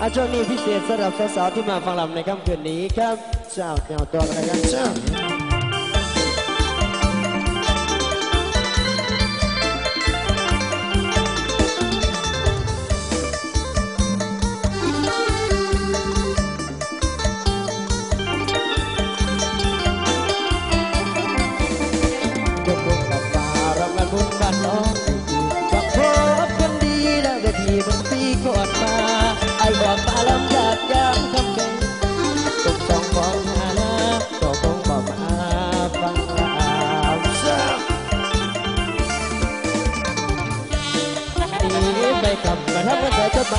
อาช่วงนี้พิเศษสำหรับสาวๆที่มาฟังลำในค่ำคืนนี้ครับเจ้าแนวตัวอะไรกันเจ้ายกมื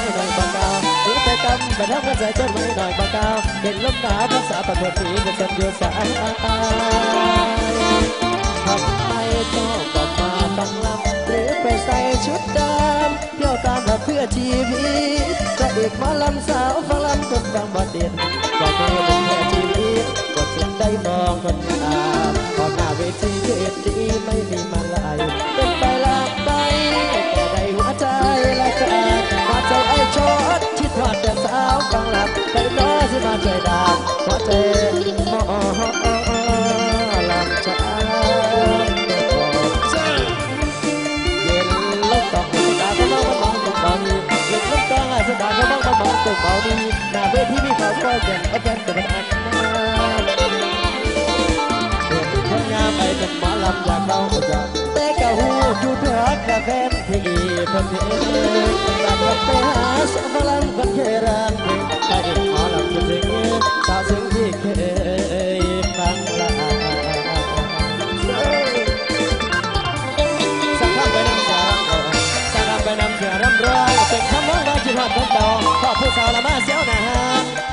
ำกันใจจดหมายหน่อยบางกาวหนีไปกำมาทำกันใจจดหมายหน่อยบางกาเห็นลมหนาวภาษาประเทศนี้เป็นสัญญาสายทำไมต้องกลับมาฟังลำหรือไปใส่ชุดดำเที่ยวตามแบบเพื่อชีวิตจะเอกมาลำสาวฟังลำคนฟังบทเด่นก็เพื่อเป็นเพื่อชีวิตกดเสียงได้มองคนงามพอหน้าเวที ใจดาหัวใจมอลำจ้าเย็นลบตองสุดาก็มองมองตรงเบาดีเย็นลบตองสุดาก็มองมองตรงเบาดีหน้าเวทีมีเขาก็แก่นเอาแฟนกับมันอันมาเห็นคนงามไปเป็นหมอลำอยากเข้าจากแต่กะหูอยู่เพื่อกับแฟนที่เพิ่นเห็นกลับมาไปหาสาวลำคนเคยรักเพลงไปเด็กหมอลำคิดำร้องว่าจิตหอดคนดองพ่อผู้สาวละมาเสียวหนา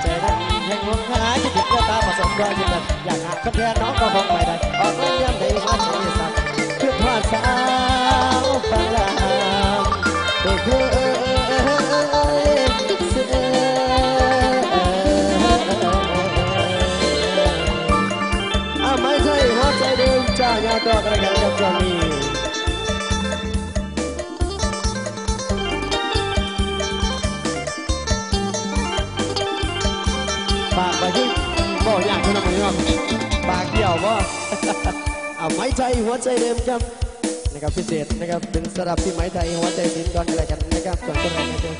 ใจนั้นยังหวงหาที่ติดเมื่อตาผสมรอยยิ้มกันอยากหักคนแทนน้องก็คงไม่ได้ออกเล่นย้ำได้หัวใจสั่นคือทอดสาวฟังลามเด็กเอ้ยเสือเอาไม่ใช่หัวใจเดิมเจ้าอย่าต่อกันกันกับเจ้านี้ วบ่เอาไม้ไทยหัวใจเดิมครับนะครับพิเศษนะครับเป็นสำหรับที่ไม้ไทยหัวใจสินก่อนอะไรกันนะครับก่อนจะรนะครับ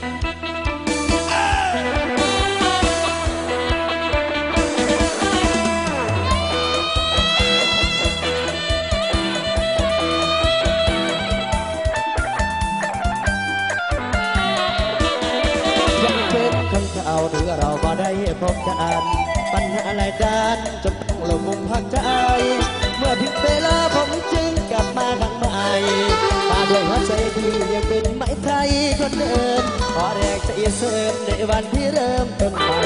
ยังเป็นคนเก่าหรือเราบ่ได้พบกันปัญหาหลายด้านจน ลงมุมพักใจ เมื่อถึงเวลาผมจึงกลับมาดังใหม่มาด้วยหัวใจที่ยังเป็นไม้ไทยคนเดิมขอแรกใจเสริมในวันที่เริ่มต้นใหม่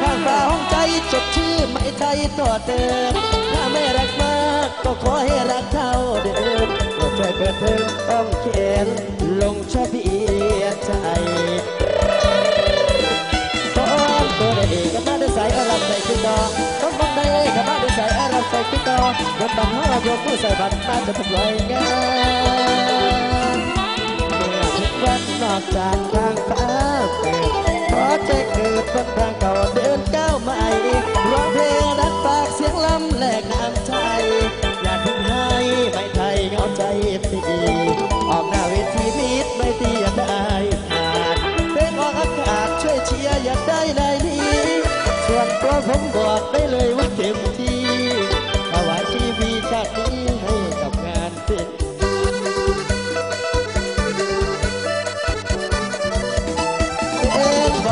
ข้างฟ้าห้องใจจดชื่อไม้ไทยต่อเติมถ้าไม่รักมากก็ขอให้รักเท่าเดิมโปรดช่วยเปิดเทอมต้องเขียนลงชอบ ยกมือใส่บัตรมาจะทำลายงานเมื่อถึงวันนอกจากทางฟ้าเปิดขอใจเกิดบนทางเก่าเดินก้าวใหม่ร้องเพลงรักฝากเสียงล้ำแหลกน้ำใจ อย่าทิ้งให้ไม่ไทยเงาใจตีออกหน้าเวทีมิดไม่ตีอย่าได้ขาดเพลงออกอากาศช่วยเชียร์อยากได้ในนี้ส่วนตัวผมบอกได้เลยว่าเต็ม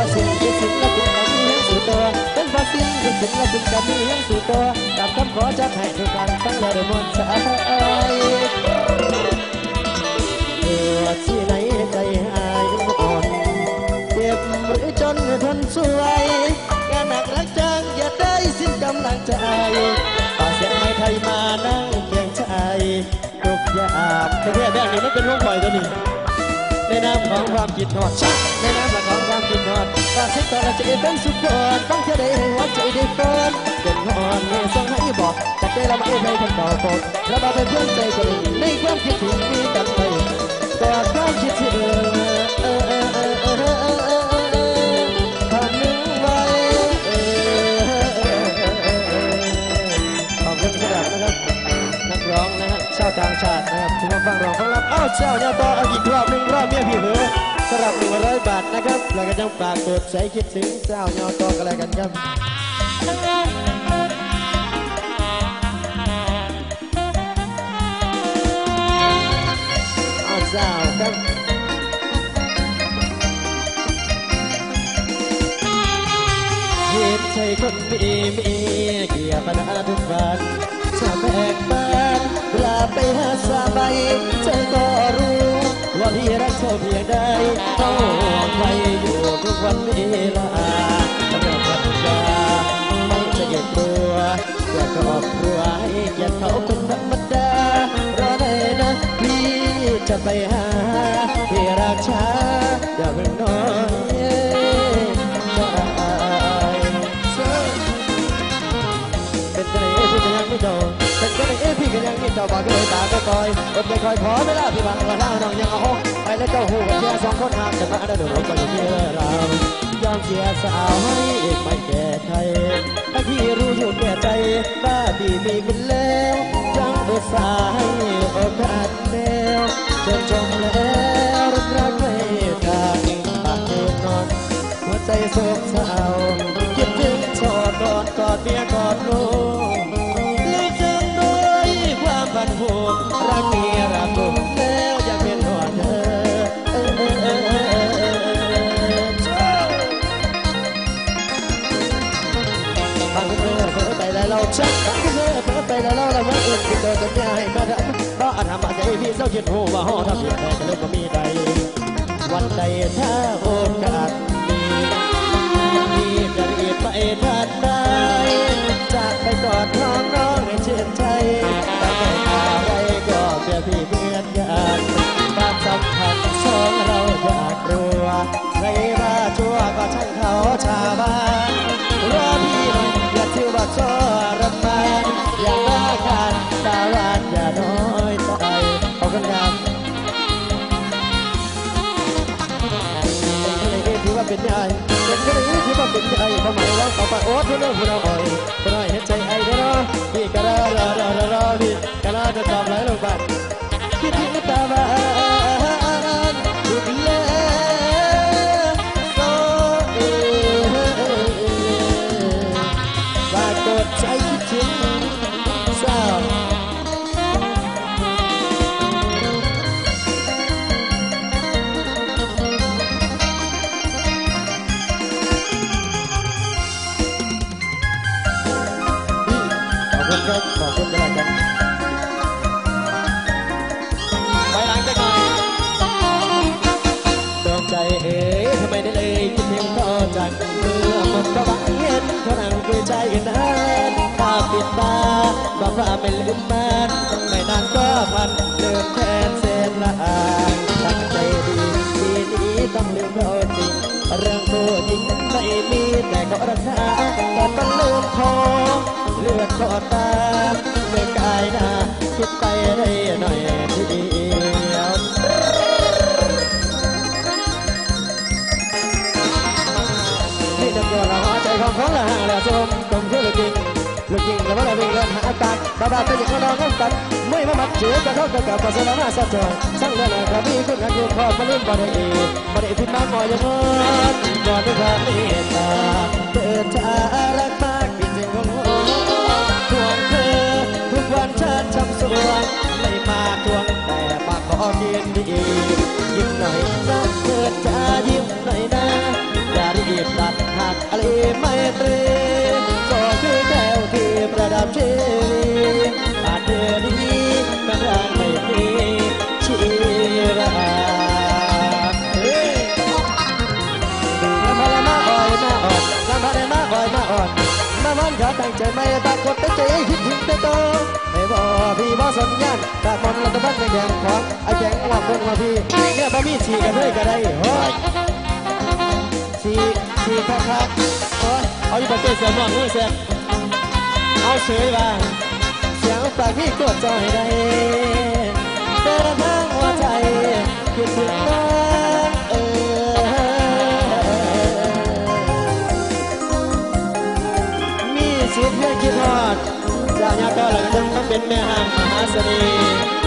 เป็นพอสิ่งที่สิ่งและคุณกับมีทั้งสู่ตัวเป็นพอสิ่งที่สิ่งและคุณกับมีทั้งสู่ตัวกับคำขอจะให้ทุกการฟังและเดมนต์สายเกิดที่ไหนใจหายอ่อนเจ็บหรือจนทนสวยงานหนักรักจังอย่าได้สิ้นกำลังใจป่าเสียงไม้ไทยมานั่งเคียงชายทุกยามแต่แค่แบงนี้มันเป็นวงปล่อยตัวนี้ในนามของความคิดทอดชักในนา กินนอนตาสิตาละจเป็นสุดยอดฟังเธอได้หัวใจได้เฟินเก็ดนอนเงยส่งให้บอกจากใจเราไม่ให้คนบอกผมแล้วมาไปเพื่อนใจกันในความคิดถึงมีกันไปกอดความคิดถึงเออเออเออเออเออเออชาวต่างชาตินะครับที่มาฟังร้องฟังรับอ้าวเจ้าเนี่ยต่ออีกรอบหนึ่งรอบ ยบาทนะครับ แล้วก็ยังฝากกดใช้คิดถึงเช้าเนี่ยต่อกันแล้วกันครับเอาเช้าครับเห็นใจคนมีมีเกี่ยวปัญหาทุกวันจะแบกบ้านเวลาไปหาสาใบใจก็รู้ ว่าพี่รักเธอเพียงใดต้องห่วงไปอยู่ทุกวันเวลาทำงานวันยาไม่จะเก็บตัวเพื่อครอบครัวให้เกียรติเขาคนธรรมดารอได้นะพี่จะไปหาพี่รักช้าอย่าเพิ่งน้อย เจ้าบอกก็เลยตาก็คอยอดไปคอยขอเวลาพี่บังว่าถ้าน้องยังเอาไปแล้วเจ้าหูกับเชียสองคนหามจะมาได้ดูก็อยู่ที่เรายอมเสียสาวให้เอกไม่แก่ใครถ้าพี่รู้อยู่แก่ใจว่าพี่มีคุณแล้วยังอุตส่าห์ให้โอกาสแล้วจนจมแล้วรักไม่ทางปากเดินนอนหัวใจโศกเศร้าคิดถึงชอดกอดกอดเมียกอดลูก จ้าใจพี่เราคิดหูว่าห่อทำเพียงแต่ก็เลยก็มีใด นใจทำไมเราต่อไปโอ้ทุนผู้น้อยผู้น้อยเห็นใจไอ้เด้อพี่ก็รอรอรอรอรอพี่ก็รอจะตอบไหลลงไป ไปหลังจะหน่อยดวงใจเอ๋ยทำไมได้เลยคิดถึงเขาจังเมื่อหมดก็บังเห็นเขานั่งคุยใจกันนานตาปิดตาก็พาไม่ลืมมันไม่นานก็พันลืมแทนเส้นละอางตั้งใจดีปีนี้ต้องลืมเราจริงเรื่องผู้หญิงไม่มีแต่ก็รักษาแต่ต้องลืมโทษเลือดคอตาม หน้าคิดไปได้หน่อยทีเดียวนี่จะตัวเราหัวใจของของละห่างแล้วชมตรงคือลูกจริงลูกจริงแต่ว่าเราวิ่งเล่นหาตักตาบาเป็นอย่างเราต้องตัดไม่มามัดเจือกับเขากับภาษามาสัจจอยสั่งเรื่องกระบี่คุณกันอยู่ขอบมาลืมบ่ได้อีกบ่ได้พิดมาหมอยงงอนก่อนด้วยความเมตตาเปิดชารักมา วันชาติช้ำสวงไม่มาทวงแต่ปาขอเพียงดียิ้มหน่อยนะเปิดชายิ้มหน่อยนะอย่ารีบตัดหักอะไรไม่ตรีก็คือแก้วที่ประดับชีวิตอาจเดือนนี้มันรังไม่มีชีระเฮ้ยมาพามาอ่อยมาอ่อนมาพามาอ่อยมาอ่อนมามันขาตั้งใจไม่ตากดแตั้งใจคิดถึงแต่ตไม่บอก พี่บอกสัญญาณตากมันแล้วก็บ้านแข่งของไอ้แข่งว่าคนว่าพี่เนี่ยบ่มีฉีกันเลยก็ได้เฮ้ยสีสีครับครับโอ้ยเอาอยู่ประเทศเสียงหม่องนู้นเสียเอาเฉยว่างเสียงปากพี่กดจอยได้แต่ทางหัวใจคิดถึงน้องเออมีสิทธิ์เพื่อคิดฮอด จากยาต่อหลังจำต้องเป็นแม่ห้างมหาเสน่ห์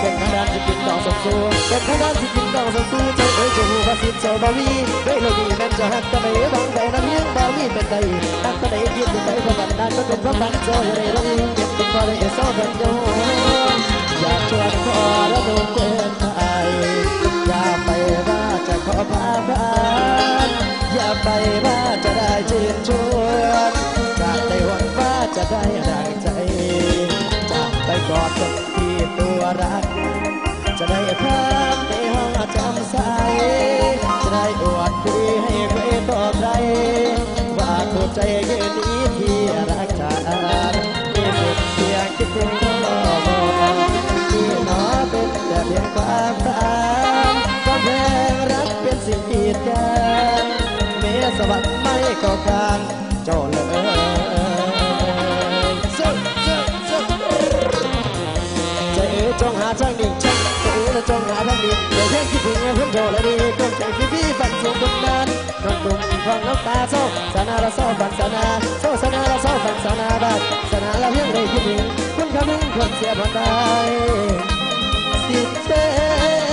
เป็นทางด้านที่กินดอกสมสู้เป็นทางด้านที่กินดอกสมสู้ใจเอ๋ยจะหูภาษิตเจ้าบ่มีด้วยเราดีแม่นจะหักกันไหนบางใจนั้นยังบ่มีเป็นใจหักกันไหนคิดใจพระบันดาลก็เป็นพระบันเจ้าอย่าได้ร้องเก็บเป็นพอได้เศร้ากันโย อยากชวนขอระดมเดินไทยอย่าไปว่าจะขอพาพานอย่าไปว่าจะได้ชื่นชวนจากในวันว่าจะได้ดังใจจากไปกอดคนที่ตัวรัก จะได้พักในห้อง คิดถึงคุณคำนึงคนเสียผ่านตายสิเต้